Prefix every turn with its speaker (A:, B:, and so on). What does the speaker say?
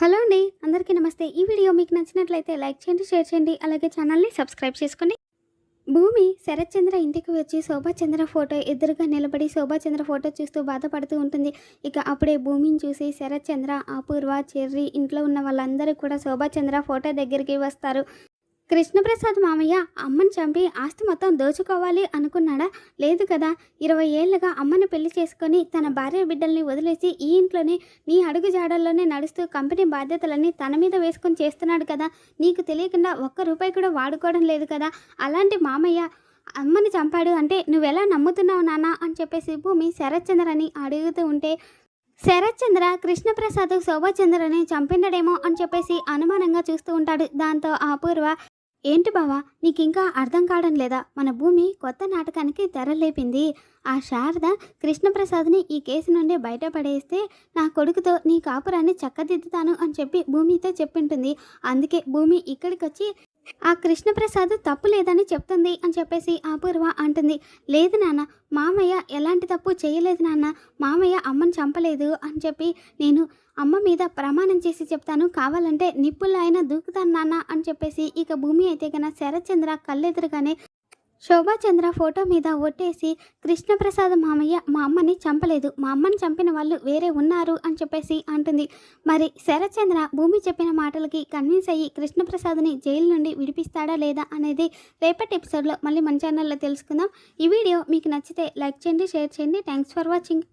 A: Hello అండి అందరికీ నమస్తే. ఈ వీడియో మీకు నచ్చినట్లయితే లైక్ చేయండి షేర్ చేయండి అలాగే ఛానల్ని సబ్స్క్రైబ్ చేసుకోండి. భూమి శరత్చంద్ర ఇంటికి వచ్చి శోభాచంద్ర ఫోటో ఎదురుగా నిలబడి శోభాచంద్ర ఫోటో చూస్తూ బాధపడుతూ ఉంటుంది. ఇక అప్పుడే భూమిని చూసి శరత్చంద్ర అపూర్వ చెర్రి ఇంట్లో ఉన్న వాళ్ళందరూ కూడా శోభాచంద్ర ఫోటో దగ్గరికి వస్తారు. కృష్ణప్రసాద్ మామయ్య అమ్మని చంపి ఆస్తి మొత్తం దోచుకోవాలి అనుకున్నాడా? లేదు కదా. ఇరవై ఏళ్ళుగా అమ్మని పెళ్ళి చేసుకొని తన భార్య బిడ్డల్ని వదిలేసి ఈ ఇంట్లోనే నీ అడుగు జాడల్లోనే నడుస్తూ కంపెనీ బాధ్యతలన్నీ తన మీద వేసుకొని చేస్తున్నాడు కదా. నీకు తెలియకుండా ఒక్క రూపాయి కూడా వాడుకోవడం లేదు కదా. అలాంటి మామయ్య అమ్మని చంపాడు అంటే నువ్వెలా నమ్ముతున్నావు నాన్న? అని చెప్పేసి భూమి శరత్చంద్ర అని అడుగుతూ ఉంటే శరత్చంద్ర కృష్ణప్రసాద్ శోభాచంద్రని చంపినడేమో అని చెప్పేసి అనుమానంగా చూస్తూ ఉంటాడు. దాంతో అపూర్వ ఏంటి బావా నీకు ఇంకా అర్థం కావడం లేదా? మన భూమి కొత్త నాటకానికి తెరలేపింది. ఆ శారద కృష్ణప్రసాద్ని ఈ కేసు నుండి బయటపడేస్తే నా కొడుకుతో నీ కాపురాన్ని చక్కదిద్దుతాను అని చెప్పి భూమితో చెప్పింటుంది. అందుకే భూమి ఇక్కడికి వచ్చి ఆ కృష్ణప్రసాద్ తప్పు లేదని చెప్తుంది అని చెప్పేసి అపూర్వ అంటుంది. లేదు నాన్న మామయ్య ఎలాంటి తప్పు చేయలేదు నాన్న మామయ్య అమ్మని చంపలేదు అని చెప్పి నేను అమ్మ మీద ప్రమాణం చేసి చెప్తాను కావాలంటే నిప్పుల్లో అయినా దూకుతాను నాన్న అని చెప్పేసి ఇక భూమి అయితే కన్నా శరత్చంద్ర కళ్ళెదురుగానే శోభాచంద్ర ఫోటో మీద ఒట్టేసి కృష్ణప్రసాద్ మామయ్య మా అమ్మని చంపలేదు. మా అమ్మని చంపిన వాళ్ళు వేరే ఉన్నారు అని చెప్పేసి అంటుంది. మరి శరత్చంద్ర భూమి చెప్పిన మాటలకి కన్విన్స్ అయ్యి కృష్ణప్రసాద్ని జైలు నుండి విడిపిస్తాడా లేదా అనేది రేపటి ఎపిసోడ్లో మళ్ళీ మన ఛానల్లో తెలుసుకుందాం. ఈ వీడియో మీకు నచ్చితే లైక్ చేయండి షేర్ చేయండి. Thanks for watching.